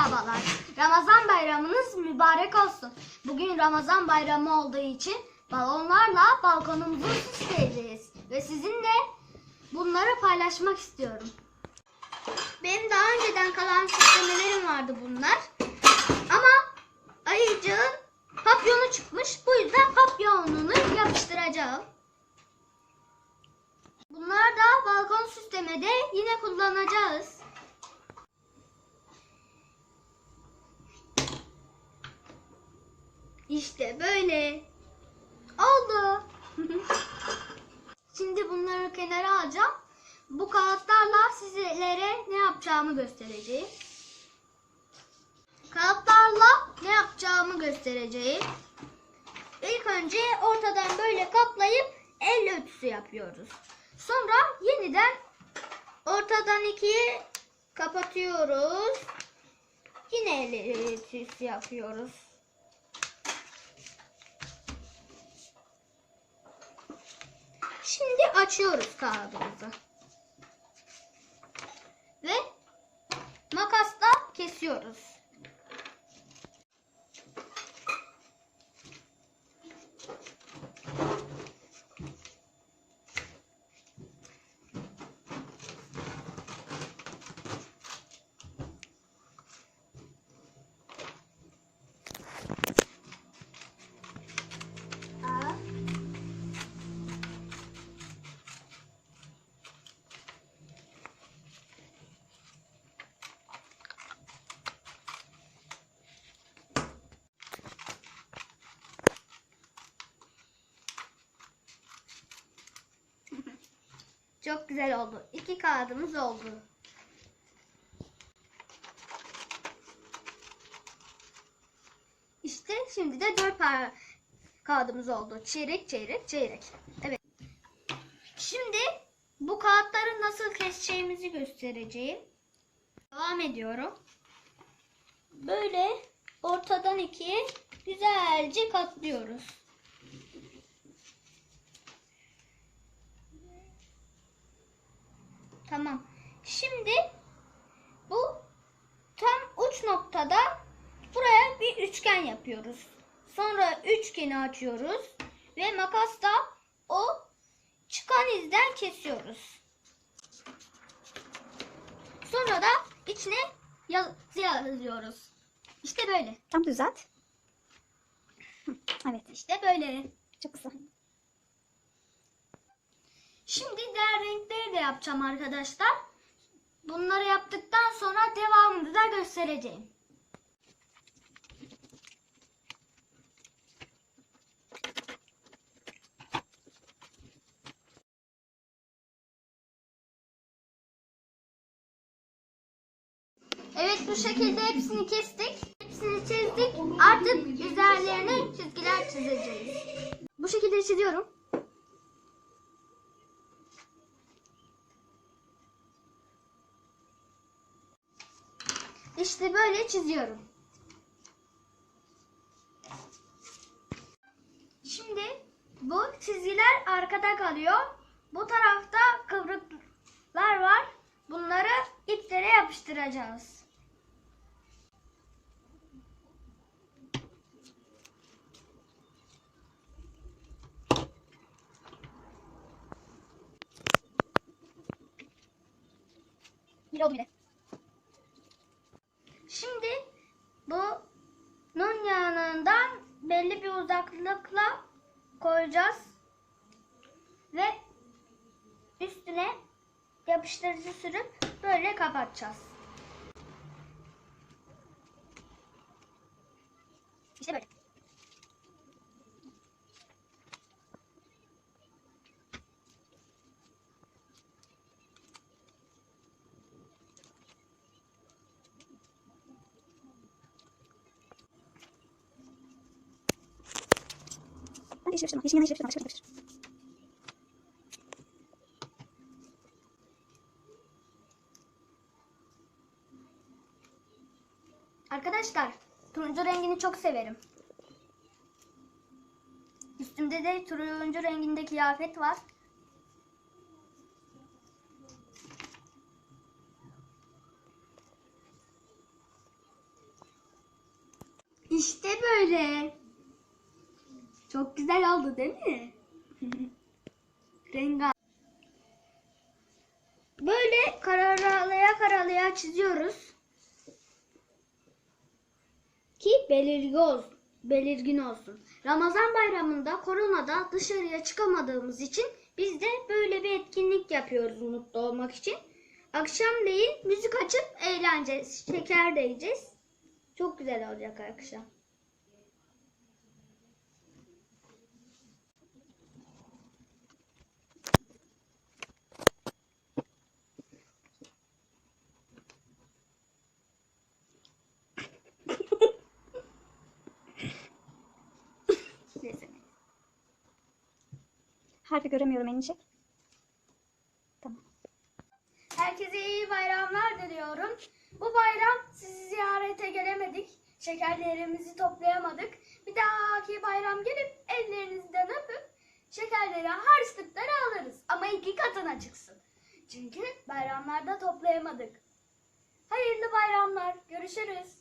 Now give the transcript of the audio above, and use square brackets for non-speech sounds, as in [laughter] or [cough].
merhabalar. Ramazan bayramınız mübarek olsun. Bugün Ramazan bayramı olduğu için balonlarla balkonumuzu süsleyeceğiz. Ve sizinle bunları paylaşmak istiyorum. Benim daha önceden kalan süslemelerim vardı bunlar. Ama ayıcığın papyonu çıkmış. Bu yüzden papyonunu yapıştıracağım. Bunlar da balkon süslemede yine kullanacağız. İşte böyle. Oldu. [laughs] Şimdi bunları kenara alacağım. Bu kağıtlarla sizlere ne yapacağımı göstereceğim. Kağıtlarla ne yapacağımı göstereceğim. İlk önce ortadan böyle kaplayıp el örtüsü yapıyoruz. Sonra yeniden ortadan ikiye kapatıyoruz. Yine el örtüsü yapıyoruz. Şimdi açıyoruz kağıdımızı. Ve makasla kesiyoruz. Çok güzel oldu. İki kağıdımız oldu. İşte şimdi de dört par kağıdımız oldu. Çeyrek, çeyrek, çeyrek. Evet. Şimdi bu kağıtları nasıl keseceğimizi göstereceğim. Devam ediyorum. Böyle ortadan ikiye güzelce katlıyoruz. Tamam. Şimdi bu tam uç noktada buraya bir üçgen yapıyoruz. Sonra üçgeni açıyoruz ve makasla o çıkan izden kesiyoruz. Sonra da içine yazı yazıyoruz. İşte böyle. Tam düzelt. Hı, Evet. İşte böyle. Çok güzel. Şimdi diğer renkleri de yapacağım arkadaşlar. Bunları yaptıktan sonra devamını da göstereceğim. Evet bu şekilde hepsini kestik. Hepsini çizdik. Artık üzerlerine çizgiler çizeceğiz. Bu şekilde çiziyorum. İşte böyle çiziyorum. Şimdi bu çizgiler arkada kalıyor. Bu tarafta kıvrıklar var. Bunları iplere yapıştıracağız. Bir oldu bile. Şimdi bu nun yanından belli bir uzaklıkla koyacağız. Ve üstüne yapıştırıcı sürüp böyle kapatacağız. İşte böyle. Ben yeşil yapıştırma. Yeşil yana yeşil yapıştırma. Başka yapıştır. Arkadaşlar turuncu rengini çok severim. Üstümde de turuncu renginde kıyafet var. İşte böyle. Çok güzel oldu değil mi? [laughs] Rengarenk. Böyle karalaya karalaya çiziyoruz. Ki belirgin olsun. Belirgin olsun. Ramazan bayramında koronada dışarıya çıkamadığımız için biz de böyle bir etkinlik yapıyoruz mutlu olmak için. Akşamleyin müzik açıp eğleneceğiz. Şeker de yiyeceğiz. Çok güzel olacak akşam. Harfi göremiyorum elini çek. Tamam. Herkese iyi bayramlar diliyorum. Bu bayram sizi ziyarete gelemedik. Şekerlerimizi toplayamadık. Bir dahaki bayram gelip ellerinizden öpüp şekerleri, harçlıkları alırız. Ama iki katına çıksın. Çünkü bayramlarda toplayamadık. Hayırlı bayramlar. Görüşürüz.